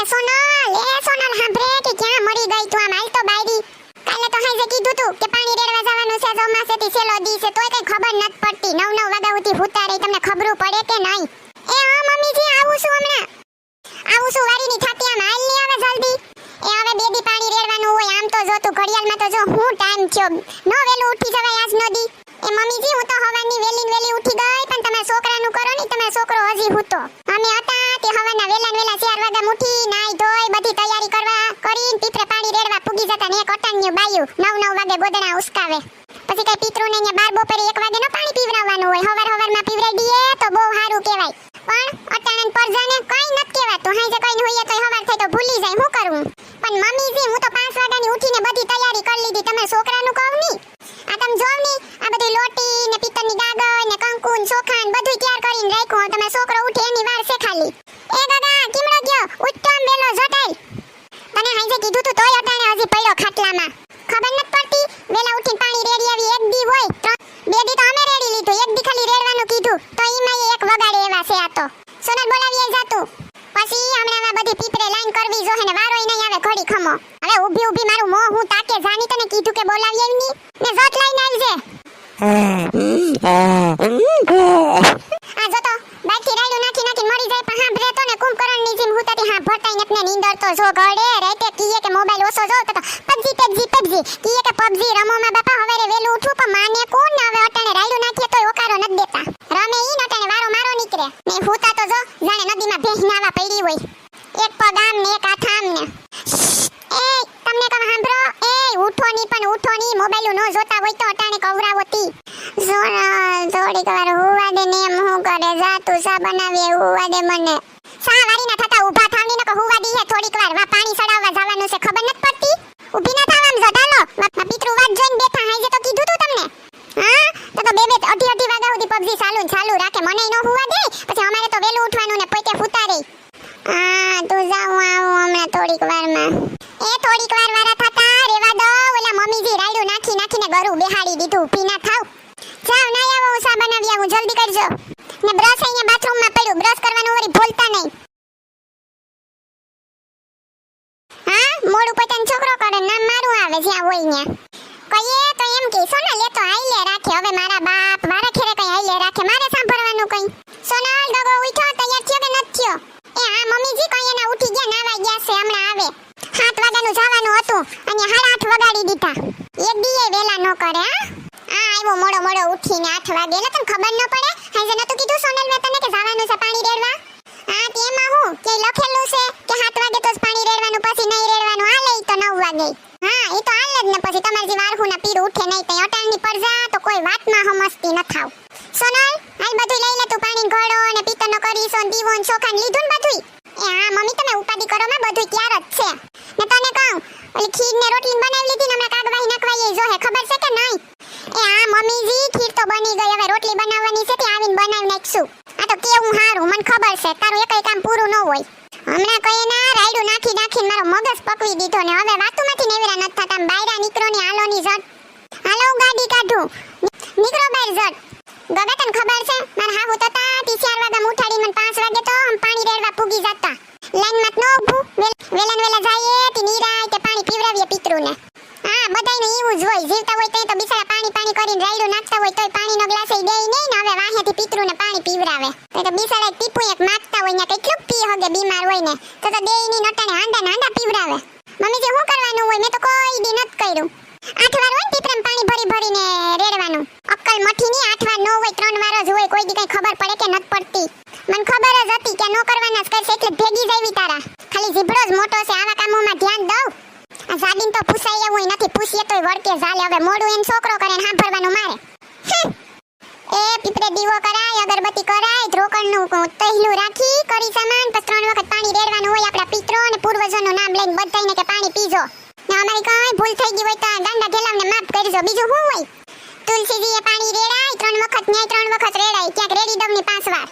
એ સોનલ એ સોનલ, સાંભળે કે ક્યાં મરી ગઈ તું આમ? હાલ તો બાયરી કાલે તો હાજે કીધું તું કે પાણી રેડવા જવાનું છે ચોમાસેથી છેલ્લો દી છે, તોય કઈ ખબર નત પડતી. નવ નવ વાગ્યા સુધી હુતા રહી તમને ખબરું પડે કે નહીં? એ હા મમ્મીજી આવું છું હમણાં. આવું છું વારીની થાતી આમ હાલની આવે જલ્દી. એ હવે બે દી પાણી રેડવાનું હોય, આમ તો જો તું ઘડિયાળમાં તો જો હું ટાઈમ થયો. નો વેલું ઉઠી જવાય આજ નો દી એ મમ્મીજી હું અટાણ્યું નવ નવ વાગે ગોદડા ઉસકાવે. પછી કઈ પિતૃને અહીંયા બાર બપોરે એક વાગે નો પાણી પીવડાવવાનું હોય. હવાર હવારમાં પીવડાવી દઈએ તો બહુ સારું કહેવાય. પણ અટાણન પરજાને કઈ નથી કહેવાતું. હાઈ જે કઈ હોઈએ તો હવાર થાય તો ભૂલી જાય. હું કરું? પણ મમ્મીજી હું તો પાંચ વાગ્યાની ઉઠીને બધી તૈયારી કરી લીધી. તમે છોકરાનું કહો ની? આ તમે જોવની, આ બધી લોટી ને પિત્તળની ગાગર ને કંકુ ને ચોખા ને બધું તૈયાર કરીને રાખ્યું તમે છોકરો ઉઠે એની વાર છે ખાલી એ ગાગા કિમડો ગયો ઉઠતો આમ વેલો જોટાઈ તને હાઈજે કીધું તું તોય અટાણે હજી પડ્યો ખાટલામાં ખબર નથી પડતી વેલા ઉઠીને પાણી રેડી આવી એક દી હોય ત્રણ- બે દી તો અમે રેડી લીધું એક દી ખાલી રેડવાનું કીધું તો ઈમાં એક વગાડે એવા છે આ તો. સોનલ બોલાવીએ જાતું પછી હમણાં આ બધી પીપરે લાઈન કરવી જો ને વારો નહીં આવે ઘડી ખમો. હવે ઊભી ઊભી મારું મોં હું તાકે જાની તને કીધું કે બોલાવીએ ની ને જોત લઈને આવજે. આ જો તો, બાકી રાયડું નાખી નાખી મરી જાય પણ હા તો ને કુંભકરણની જેમ હું તારી હા ભરતાઈ નતને નીંદર તો જો ઘડે રાતે કીએ કે મોબાઈલ ઓછો જો તો પબજી પબજી પબજી. કીએ કે પબજી રમો માં બાપા હવેરે વેલું ઉઠું પણ માને કોણ ને હવે અટાણે રાયડું નાખીએ તોય ઓકારો નથી દેતા રમે ઈ ને અટાણે વારો મારો નીકળે ને હુતા તો જો જાણે નદીમાં પડી હોય. એક પગ આમ ને એક હાથ આમ ને. એ તમને કમ સાંભળો? એ ઉઠો ની પણ ઉઠો ની મોબાઈલ નો જોતા હોય તો અટાણે કવરાવો તી. થોડીક વાર હુવા દે ને એમ કરે? જા તું સા બનાવીએ હુવા દે મને. સા વારીના થતા ઊભા થાવની નકો હુવા દી હે? થોડીક વાર. વા પાણી સડાવવા જવાનું છે. ખબર નથી પડતી? ઊભી ના થાવ આમ જડાલો મારા પિતૃ વાત જોઈને બેઠા હાઈજે તો કીધું તું તમને હા તો તો બે બે અઢી અઢી વાગ્યા સુધી પબજી ચાલુ ને ચાલુ રાખે મને નો હુવા દે પછી અમારે તો વેલું ઉઠવાનું ને પોતે હુતા રહી હા તું જાઉં આવું હમણાં થોડીક વારમાં એ થોડીક વાર વારા થતા રેવા દો ઓલા મમ્મીજી રાયડું નાખી નાખીને ગરું ઊભી ના થાવ જાવ ના આવો હું સા બનાવી આવું. જલ્દી કરજો. ને બ્રશ અહીંયા બાથરૂમમાં પડ્યું. બ્રશ કરવાનું વળી ભૂલતા નહીં. હા? મોડું પતન છોકરો કરે, નામ મારું આવે જ્યાં હોય ત્યાં. કહીએ તો એમ કે સોના લે તો આઈલે રાખે. હવે મારા બાપ, મારા ખેરે કઈ આઈલે રાખે. મારે સાંભળવાનું કઈ. સોના ડગો ઉઠો. તૈયાર થયો કે નથી થયો? એ, હા, મમ્મીજી કઈ એના ઉઠી ગયા, નાવા ગયા છે, હમણાં આવે. સાત વાગ્યાનું જવાનું હતું અને સાડા આઠ વગાડી દીધા. એક દીએ વેલા ન કરે, હા? આવ્યો મોડો મોડો ઉઠીને આઠ વાગે. એટલે તને ખબર ન પડે? હાજે નતું કીધું સોનલ મેં તને કે જવાનું છે પાણી રેડવા. હા તેમાં હું? કે લખેલું છે કે સાત વાગે તો પાણી રેડવાનું, પછી નહીં રેડવાનું. આ લઈ તો નવ વાગે. હા એ તો હાલે જ ને પછી. તમારી જે વારહુના પીર ઉઠે નહીં તો અટાણની પર જા, તો કોઈ વાતમાં સમજતી ન થાવ. સોનલ, હાલ બધું લઈ લે તું પાણી, ઘડો ને પિત્તરનો કરીશો ને દીવો ને ચોખા ને લીધું ને બધું એ હા, મમ્મી, તમે ઉપાધિ કરો માં બધું ક્યાર જ છે. ને તને કહું, ઓલી ખીર ને રોટલી બનાવી લીધી ને હમણાં કાગવાઈ નખવાઈ જો હે, ખબર છે? મમ્મીજી, ખીર તો બની ગઈ. હવે રોટલી બનાવવાની છે, ત્યાં આવીને બનાવી નાખશું. આ તો કેવું હારું, મને ખબર છે, તારું એકઈ કામ પૂરું ન હોય. હમણાં કઈ ના રાયડું નાખી નાખીને મારો મગજ પકવી દીધો ને હવે વાતુમાંથી નેવરા નથી થતા બાયરા નીકળો ને હાલો ની ઝટ. હાલો ગાડી કાઢું. નીકળો બહાર ઝટ. ગગા તને ખબર છે, મારા હાહુ તો તા તી ચાર વાગ્યા ઉઠાડી મને પાંચ વાગે તો આમ પાણી રેડવા પૂગી જતા. લાઈનમાં નો ઉભું વેલન વેલા જાઈએ, તી નીરાય તે પાણી પીવરાવીએ પિતૃને. હા, બધાયને એવું જ હોય, જીવતા હોય તો બિચારા કરીને રાયડું નાખતા હોય તોય પાણીનો ગ્લાસ એ દેય નહીં ને હવે વાહેથી પિતૃને પાણી પીવરાવે. તો તો બિચારા ટીપુ એક માગતા હોય ને કેટલું પી હગે બીમાર હોય ને, તો તો દેયની નટાણે હાંડા ને પીવરાવે. મમ્મી, જે હું કરવાનું હોય મેં તો કોઈ દી નત કર્યું. આઠ વાર હોય ને પાણી ભરી ભરીને રેડવાનું. અક્કલ મઠી ની આઠ વાર નો હોય, ત્રણ વાર જ હોય, કોઈ દી કઈ ખબર પડે કે નત પડતી. મને ખબર જ હતી કે નો કરવાના જ કરશે એટલે ભેગી જાવી તારા. ખાલી જીભડો જ મોટો છે આવા કામોમાં ધ્યાન દઉં આ તો પૂછાય એવું નથી પૂછીએ તોય વળકે ઝાલે. હવે મોડું એમ છોકરો કરે ને સાંભળવાનું મારે. એ પીપરે દીવો કરાય, અગરબત્તી કરાય, ધ્રોકણનું તહેલું રાખી, કરી સમાન, પછી ત્રણ વખત પાણી રેડવાનું હોય આપણા પિત્રો અને પૂર્વજોનું નામ લઈને બધાયને કે પાણી પીજો. ને અમારી કઈ ભૂલ થઈ ગઈ હોય તો ગાંડા ઢેલાવને માફ કરજો. બીજું શું હોય? તુલસીજીએ પાણી રેડાય, ત્રણ વખત, ન્યાય ત્રણ વખત રેડાય. ક્યાંક રેડી દઉં ને પાંચ વાર.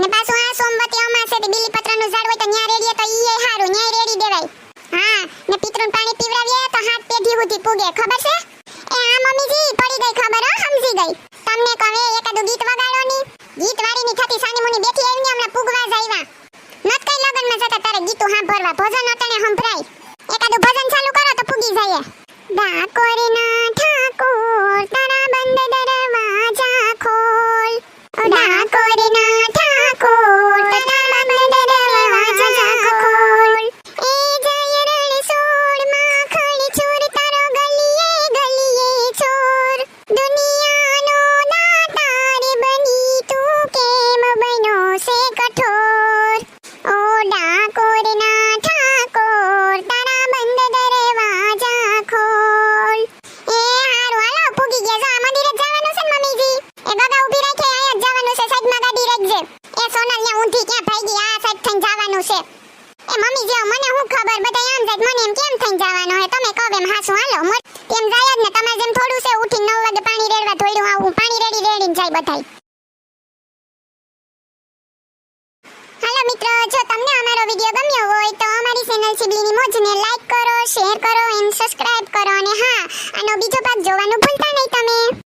ને પાછું આ સોમવતી અમાસે બીલીપત્રનું ઝાડ હોય તો ન્યા રેડીએ તો ઈ હારું, ન્યાય રેડી દેવાય. હા ને પિતૃને પાણી પીવડાવીએ તો હાથ પેઢી સુધી પૂગે, ખબર છે? એ હા, મમ્મીજી, પડી ગઈ ખબર, હા, સમજી ગઈ. તમને કહે એકાદું ગીત વગાડો ની ગીત વાળીની થતી સાની મુની બેઠી આવીને હમણાં પૂગવા જાયવા નત કઈ લગનમાં જતા તારે ગીતો સાંભળ સાંભળવા? ભજન અટાણે સંભળાય. એકાદું ભજન ચાલુ કરો તો ફૂગી જાય ડાકોરના કહો હાલો? મત તેમ જાય જ ને? તમારે જેમ થોડું છે, ઉઠીને 9 વાગે પાણી રેડવા ધોઈડું આવું. પાણી રેડી રેડીને જાય બધાય. હાલો મિત્રો, જો તમને અમારો વિડિયો ગમ્યો હોય તો અમારી ચેનલ સિબલીની મોજને લાઈક કરો શેર કરો એન્ડ સબસ્ક્રાઇબ કરો. અને હા, આનો બીજો ભાગ જોવાનું ભૂલતા નહીં તમે.